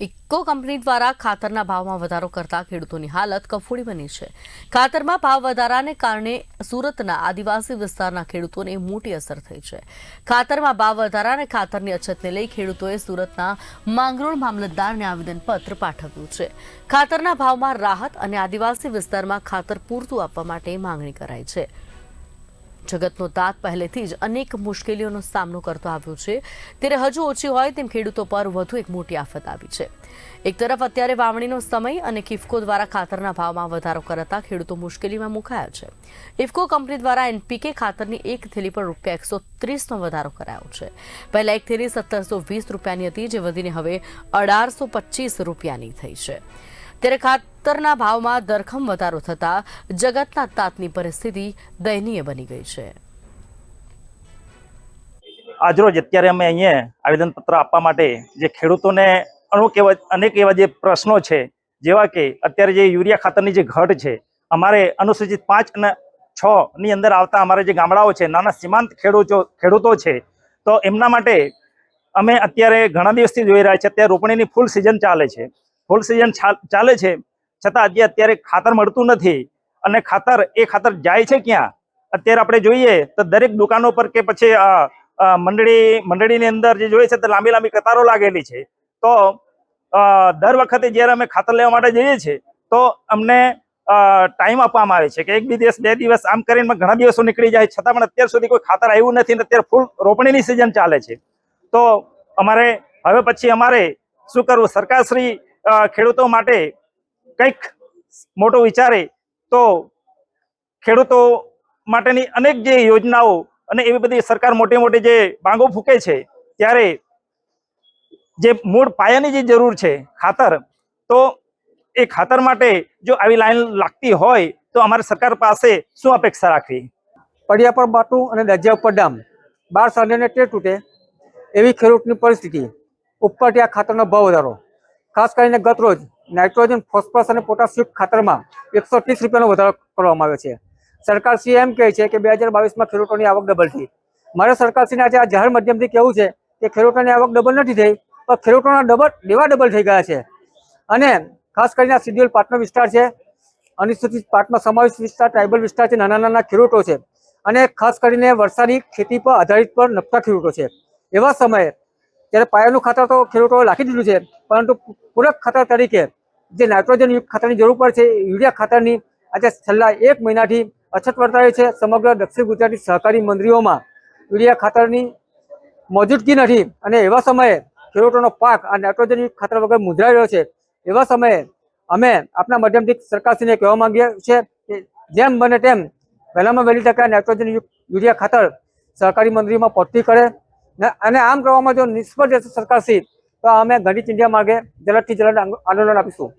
Eco company દ્વારા ખાતરના ભાવમાં વધારો કરતા ખેડૂતોની હાલત કફોડી બની છે. ખાતરમાં ભાવ વધારાને કારણે સુરતના આદિવાસી વિસ્તારના ખેડૂતોને મોટી અસર થઈ છે. ખાતરમાં ભાવ વધારા અને ખાતરની અછતને લઈ ખેડૂતોએ સુરતના માંગરોળ મામલતદારને આવેદનપત્ર પાઠવ્યું છે. ખાતરના ભાવમાં રાહત અને આદિવાસી વિસ્તારમાં ખાતર પૂરતું આપવા માટે માંગણી કરાઈ છે. જગતનો તાત પહેલેથી જ અનેક મુશ્કેલીઓનો સામનો કરતો આવ્યો છે. ત્યારે હજુ ઓછી હોય તેમ ખેડૂતો પર વધુ એક મોટી આફત આવી છે. એક તરફ અત્યારે વાવણીનો સમય અને કિફકો દ્વારા ખાતરના ભાવમાં વધારો કરાતા ખેડૂતો મુશ્કેલીમાં મુકાયા છે. ઇફકો કંપની દ્વારા એનપીકે ખાતરની એક થેલી પર રૂપિયા એકસો ત્રીસનો વધારો કરાયો છે. પહેલા એક થેલી સત્તરસો વીસ રૂપિયાની હતી, જે વધીને હવે અઢારસો પચીસ રૂપિયાની થઈ છે. ત્યારે ખાતરના ભાવમાં ધરખમ વધારો થતા જગતના તાતની પરિસ્થિતિ દયનીય બની ગઈ છે. આજરોજ અત્યારે અમે અહીંયા આવેદનપત્ર આપવા માટે જે ખેડૂતોને અમુક એવા અનેક એવા જે પ્રશ્નો છે, જેવા કે અત્યારે જે યુરિયા ખાતરની જે ઘટ છે, અમારે અનુસૂચિત પાંચ અને છ ની અંદર આવતા અમારે જે ગામડાઓ છે, નાના સીમાંત ખેડૂતો ખેડૂતો છે, તો એમના માટે અમે અત્યારે ઘણા દિવસથી જોઈ રહ્યા છીએ, અત્યારે રોપણીની ફૂલ સિઝન ચાલે છે. ફૂલ સિઝન ચાલે છે, છતાં હજી અત્યારે ખાતર મળતું નથી. અને ખાતર, એ ખાતર જાય છે ક્યાં? અત્યારે આપણે જોઈએ તો દરેક દુકાનો પર કે પછી મંડળી, મંડળીની અંદર જે જોઈએ છે તો લાંબી લાંબી કતારો લાગેલી છે. તો દર વખતે જ્યારે અમે ખાતર લેવા માટે જઈએ છીએ તો અમને ટાઈમ આપવામાં આવે છે કે એક બે દિવસ બે દિવસ આમ કરીને ઘણા દિવસો નીકળી જાય. છતાં પણ અત્યાર સુધી કોઈ ખાતર આવ્યું નથી અને અત્યારે ફૂલ રોપણીની સિઝન ચાલે છે. તો અમારે, હવે પછી અમારે શું કરવું? સરકારશ્રી ખેડૂતો માટે કંઈક મોટો વિચારે તો ખેડૂતો માટેની અનેક જે યોજનાઓ અને એવી બધી સરકાર મોટી મોટી જે માંગો ફૂકે છે, ત્યારે જે મૂળ પાયાની જે જરૂર છે ખાતર, તો એ ખાતર માટે જો આવી લાઈન લાગતી હોય તો અમારે સરકાર પાસે શું અપેક્ષા રાખવી? પડિયા પર બાટું અને દજ્જા ઉપર ડામ, બાર સાંધેને ટેર તૂટે એવી ખેડૂતની પરિસ્થિતિ. ઉપર ત્યાં ખાતરનો ભાવ વધારો. ખાસ કરીને ગત રોજ નાઇટ્રોજન, ફોસ્ફરસ અને પોટાશિયમ ખાતરમાં એકસો ત્રીસ રૂપિયાનો વધારો કરવામાં આવ્યો છે. સરકારશ્રી એમ કહે છે કે બે હજાર બાવીસમાં ખેડૂતોની આવક ડબલ થઈ. મારે સરકારશ્રીને આજે આ જાહેર માધ્યમથી કહેવું છે કે ખેડૂતોની આવક ડબલ નથી થઈ, પણ ખેડૂતોના ડબલ, દેવા ડબલ થઈ ગયા છે. અને ખાસ કરીને આ શિડ્યુલ પાટનો વિસ્તાર છે. અનુસૂચિત પાટમાં સમાવેશ વિસ્તાર ટ્રાઇબલ વિસ્તાર છે, નાના નાના ખેડૂતો છે. અને ખાસ કરીને વરસાદી ખેતી પર આધારિત પર નફતા ખેડૂતો છે. એવા સમયે જ્યારે પાયાનું ખાતર તો ખેડૂતોએ રાખી દીધું છે. પરંતુ પૂરક ખાતર તરીકે જે નાઇટ્રોજનયુક્ત ખાતરની જરૂર પડે છે યુરિયા ખાતરની આજે છેલ્લા એક મહિનાથી અછત વર્તાવી છે. સમગ્ર દક્ષિણ ગુજરાતની સહકારી મંડળીઓમાં યુરિયા ખાતરની મોજૂદગી નથી અને એવા સમયે ખેડૂતોનો પાક આ નાઇટ્રોજન ખાતર વગર મુંજરાઈ રહ્યો છે. એવા સમયે અમે આપના માધ્યમથી સરકારશ્રીને કહેવા માંગીએ છીએ કે જેમ બને તેમ વહેલામાં વહેલી તકે આ નાઇટ્રોજન યુક્ત યુરિયા ખાતર સહકારી મંડળીમાં પહોંચતી કરે. અને આમ કરવામાં જો નિષ્ફળ જશે સરકારશ્રી, તો અમે ઘડી ચિંધ્યા માર્ગે જલદથી જલદ આંદોલન આપીશું.